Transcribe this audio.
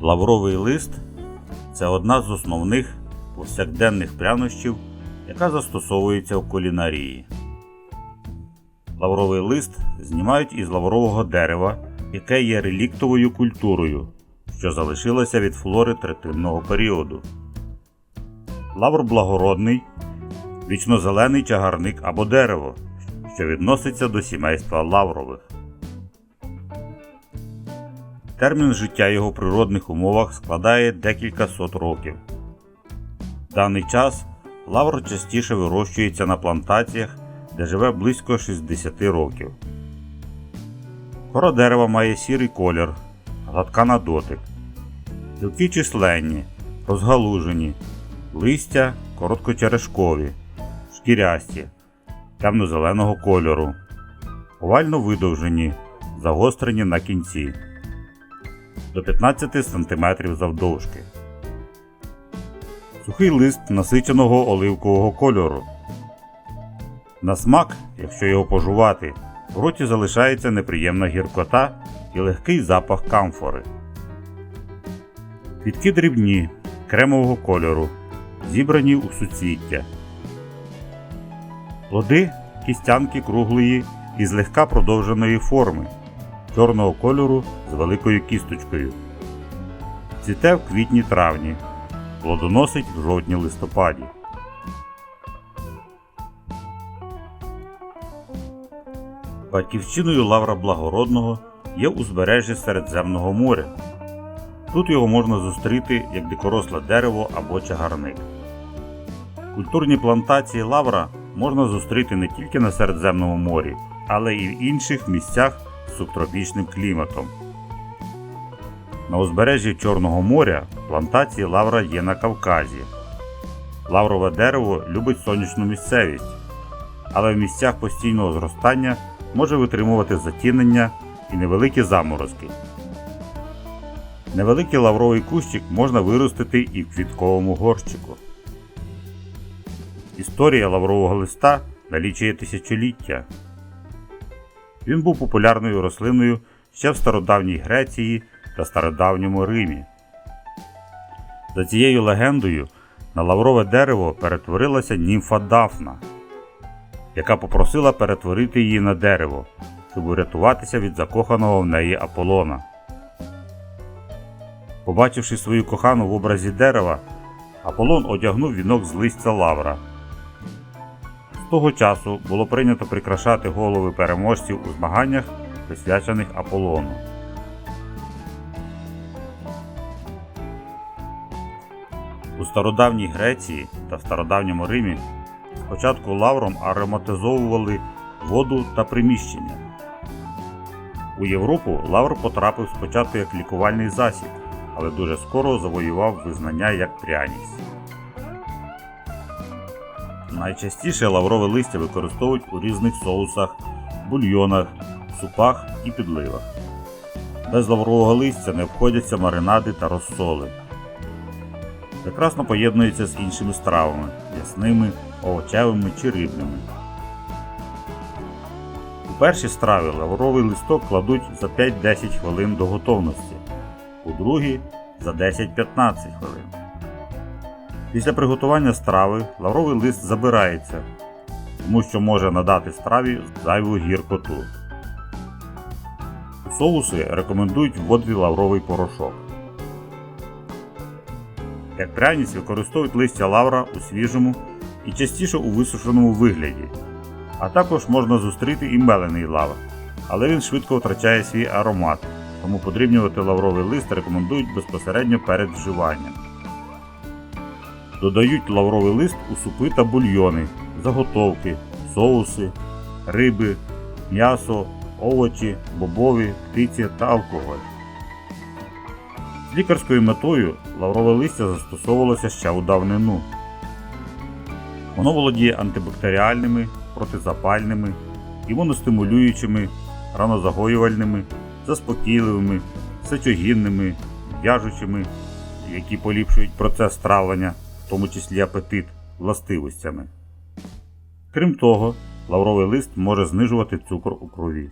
Лавровий лист це одна з основних повсякденних прянощів, яка застосовується в кулінарії. Лавровий лист знімають із лаврового дерева, яке є реліктовою культурою, що залишилася від флори третинного періоду. Лавр благородний, вічнозелений чагарник або дерево, що відноситься до сімейства лаврових. Термін життя його природних умовах складає декілька сот років. В даний час лавр частіше вирощується на плантаціях, де живе близько 60 років. Кора дерева має сірий колір, гладка на дотик. Гілки численні, розгалужені, листя короткочерешкові, шкірясті, темно-зеленого кольору, овально видовжені, загострені на кінці до 15 см завдовжки. Сухий лист насиченого оливкового кольору. На смак, якщо його пожувати, в роті залишається неприємна гіркота і легкий запах камфори. Квітки дрібні, кремового кольору, зібрані у суцвіття. Плоди кістянки круглої і злегка продовженої форми, чорного кольору з великою кісточкою. Цвіте в квітні-травні, плодоносить в жовтні-листопаді. Батьківщиною лавра благородного є узбережжя Середземного моря. Тут його можна зустріти як дикоросле дерево або чагарник. Культурні плантації лавра можна зустріти не тільки на Середземному морі, але й в інших місцях субтропічним кліматом. На узбережжі Чорного моря плантації лавра є на Кавказі. Лаврове дерево любить сонячну місцевість, але в місцях постійного зростання може витримувати затінення і невеликі заморозки. Невеликий лавровий кущик можна виростити і в квітковому горщику. Історія лаврового листа налічує тисячоліття. Він був популярною рослиною ще в стародавній Греції та стародавньому Римі. За цією легендою на лаврове дерево перетворилася німфа Дафна, яка попросила перетворити її на дерево, щоб урятуватися від закоханого в неї Аполлона. Побачивши свою кохану в образі дерева, Аполлон одягнув вінок з листя лавра. Того часу було прийнято прикрашати голови переможців у змаганнях, присвячених Аполлону. У стародавній Греції та стародавньому Римі спочатку лавром ароматизовували воду та приміщення. У Європу лавр потрапив спочатку як лікувальний засіб, але дуже скоро завоював визнання як пряність. Найчастіше лаврове листя використовують у різних соусах, бульйонах, супах і підливах. Без лаврового листя не обходяться маринади та розсоли. Прекрасно поєднується з іншими стравами м'ясними, овочевими чи рибними. У першій страві лавровий листок кладуть за 5-10 хвилин до готовності, у другій за 10-15 хвилин. Після приготування страви лавровий лист забирається, тому що може надати страві зайву гіркоту. У соуси рекомендують вводити лавровий порошок. Як пряність використовують листя лавра у свіжому і частіше у висушеному вигляді, а також можна зустріти і мелений лавр, але він швидко втрачає свій аромат, тому подрібнювати лавровий лист рекомендують безпосередньо перед вживанням. Додають лавровий лист у супи та бульйони, заготовки, соуси, риби, м'ясо, овочі, бобові, птиці та алкоголь. З лікарською метою лаврове листя застосовувалося ще у давнину. Воно володіє антибактеріальними, протизапальними, імуностимулюючими, ранозагоювальними, заспокійливими, сечогінними, в'яжучими, які поліпшують процес травлення, тому числі апетит, властивостями. Крім того, лавровий лист може знижувати цукор у крові.